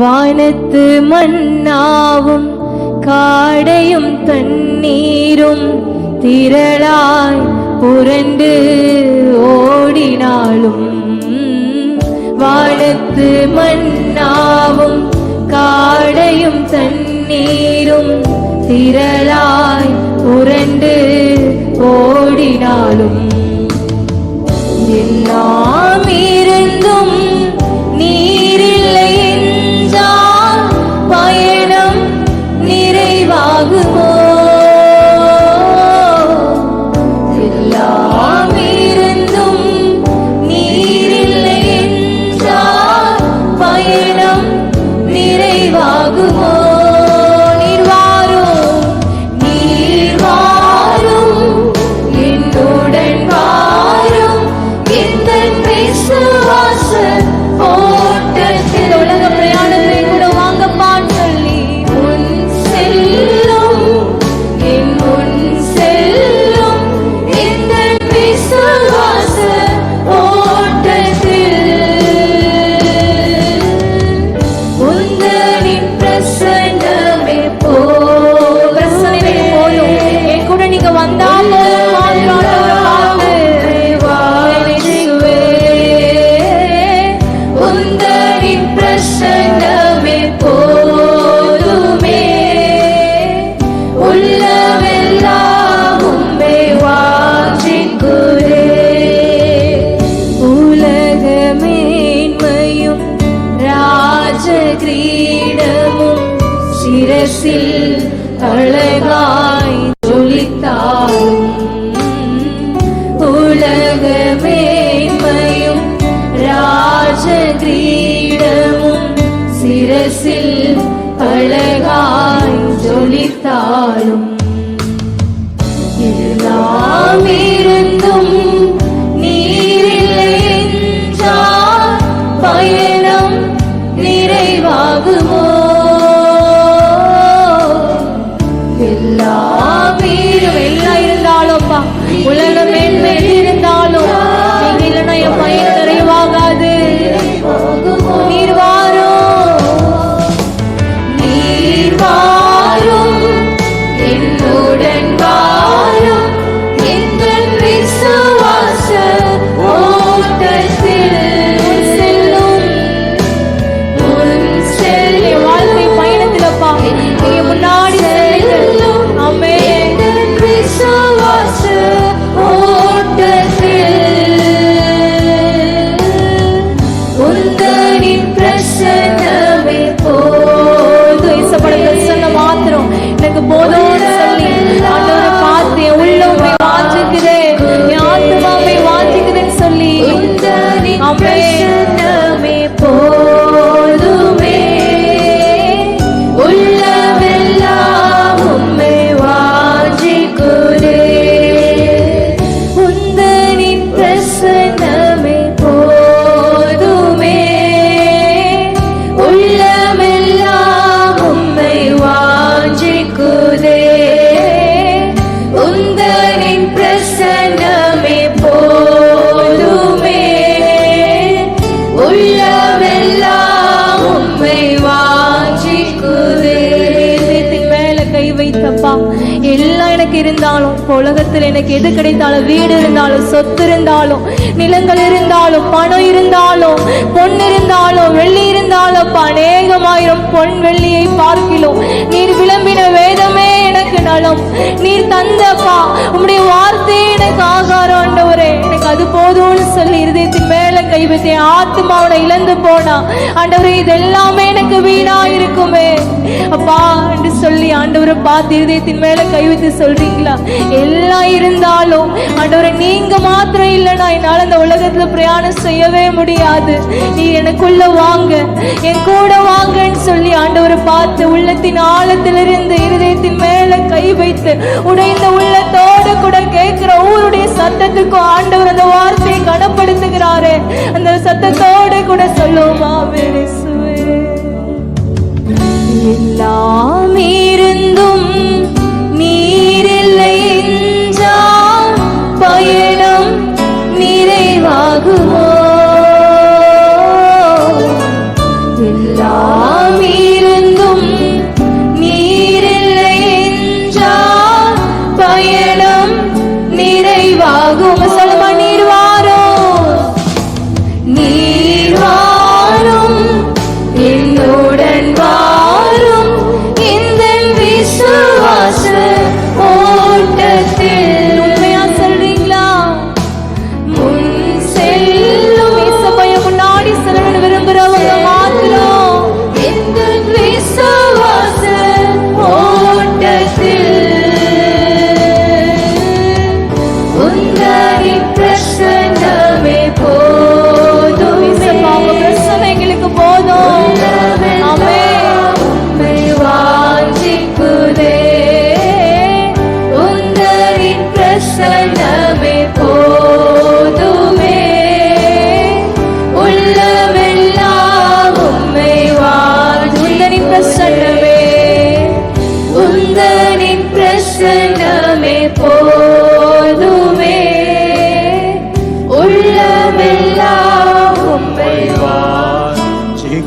வானத்து மன்னாவும் காடையும் தண்ணீரும் திரளாய் புரண்டு ஓடினாலும் வானத்து மன்னாவும் காடையும் தண்ணீரும் திரளாய் புரண்டு ஓடினாலும் எல்லாம் இருந்தும் சிரசில் அழகாய் ஜொலித்தாலும் உலக மேன்மையும் ராஜ கிரீடமும் சிரசில் அழகாய் ஜொலித்தாலும் உலகத்தில் எனக்கு எது கிடைத்தாலும் வீடு இருந்தாலும் சொத்து இருந்தாலும் நிலங்கள் இருந்தாலும் பணம் இருந்தாலும் பொன் இருந்தாலும் வெள்ளி இருந்தாலும் அப்பா, அநேகமாயிரம் பொன் வெள்ளியை பார்க்கிலும். நீர் விளம்பின வேதமே எனக்கு நலம். நீர் தந்தப்பா உம்முடைய வார்த்தையே எனக்கு ஆகாரம் ஆண்டவரே. எனக்கு அது போதும்னு சொல்லி இருதயத்தின் மேல கை வைத்து ஆத்மாவோட இழந்து போனா ஆண்டவரே இது எல்லாமே எனக்கு வீணா இருக்குமே அப்பா சொல்லி ஆண்டவரை பார்த்து இருதயத்தின் மேல கை வைத்து சொல்றீங்களா? எல்லாம் இருந்தாலும் ஆண்டவரை நீங்க மாத்திரம் இல்லைன்னா என்னால் இந்த உலகத்துல பிரயாணம் செய்யவே முடியாது. நீ எனக்குள்ள வாங்க என் கூட வாங்கன்னு சொல்லி ஆண்டவரை பார்த்து உள்ளத்தின் ஆழத்திலிருந்து இருதயத்தின் மேல கை வைத்து உடைந்த உள்ளத்தோடு கூட கேட்கிற ஊருடைய சத்தத்துக்கும் ஆண்டவர் அந்த வார்த்தையை கனப்படுத்துகிறாரு. அந்த சத்தத்தோடு கூட சொல்லுவோமாவே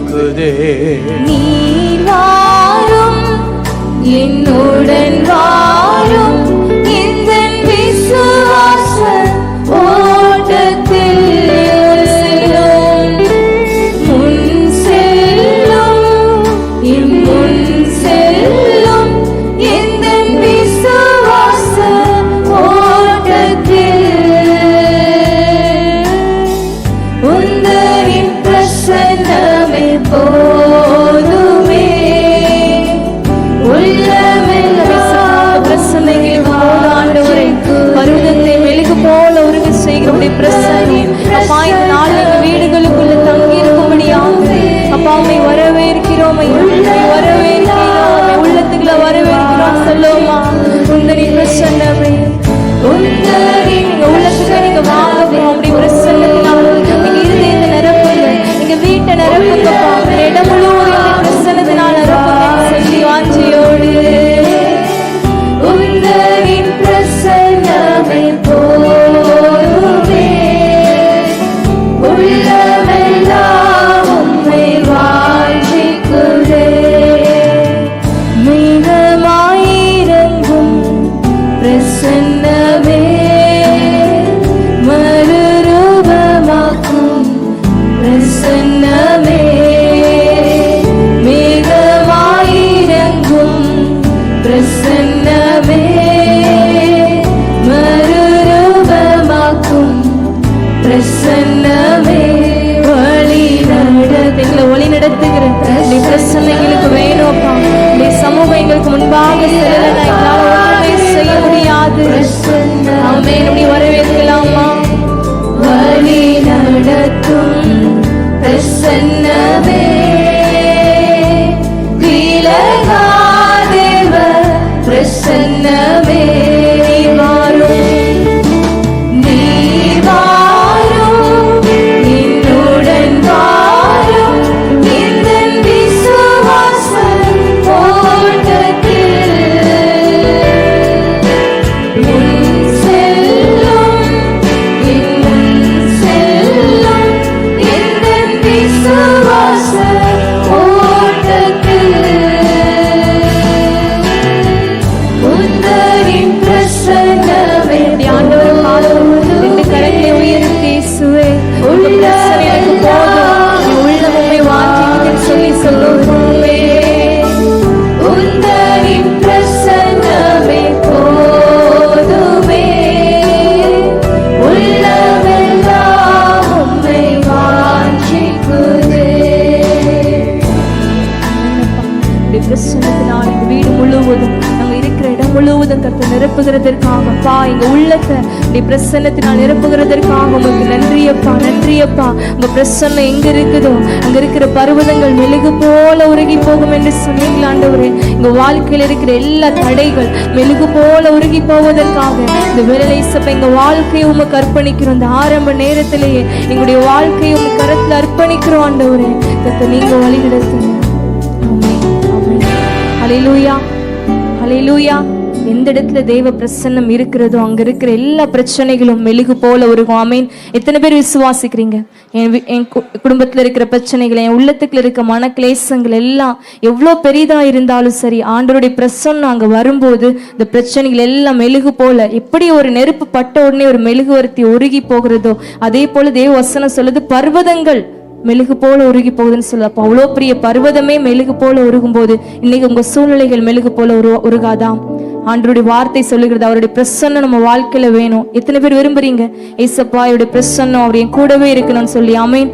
그대. 네. பிரசன்னில் அப்பா இந்த with there. உள்ளத்தை நீ பிரசன்னத்தினால் நிரப்புகிறதற்காக உங்களுக்கு நன்றியப்பா நன்றியப்பா. உங்க பிரசன்னம் எங்க இருக்குதோ அங்க இருக்கிற பருவதங்கள் மெழுகு போல உருகி போகும் என்று சொன்னீங்களா ஆண்டவரே. எங்க வாழ்க்கையில் இருக்கிற எல்லா தடைகள் மெழுகு போல உருகி போவதற்காக இந்த வேலை சப்ப எங்க வாழ்க்கையை உமக்கு கற்பணிக்கிறோம் இந்த ஆரம்ப நேரத்திலேயே எங்களுடைய வாழ்க்கையை உங்க கரத்தில் அர்ப்பணிக்கிறோம் ஆண்டவரே. கத்தை நீங்க வழி நடத்துங்க அலையிலூயா அலையிலூயா எந்த இடத்துல தேவ பிரசன்னம் இருக்கிறதோ அங்க இருக்கிற எல்லா பிரச்சனைகளும் மெழுகு போல ஒரு ஆமீன். எத்தனை பேர் விசுவாசிக்கிறீங்க? என் என் கு- குடும்பத்துல இருக்கிற பிரச்சனைகள் என் உள்ளத்துக்குள்ள இருக்க மன கிளேசங்கள் எல்லாம் எவ்வளோ பெரிதா இருந்தாலும் சரி ஆண்டருடைய பிரசன்னம் அங்க வரும்போது இந்த பிரச்சனைகள் எல்லாம் மெழுகு போல எப்படி ஒரு நெருப்பு பட்ட உடனே ஒரு மெழுகுவர்த்தி உருகி போகிறதோ அதே போல தேவ வசனம் சொல்லுது பர்வதங்கள் மெழுகு போல உருகி போகுதுன்னு சொல்லுது. அவ்வளோ பெரிய பர்வதமே மெழுகு போல உருகும் போது இன்னைக்கு உங்க சூழ்நிலைகள் மெழுகு போல உரு உருகாதாம் ஆண்டருடைய வார்த்தை சொல்லுகிறது அவருடைய பிரசன்னம் நம்ம வாழ்க்கையில வேணும். எத்தனை பேர் விரும்புறீங்க? ஏசப்பா அவருடைய பிரசன்னம் அவர் என் கூடவே இருக்கணும்னு சொல்லி. அமீன்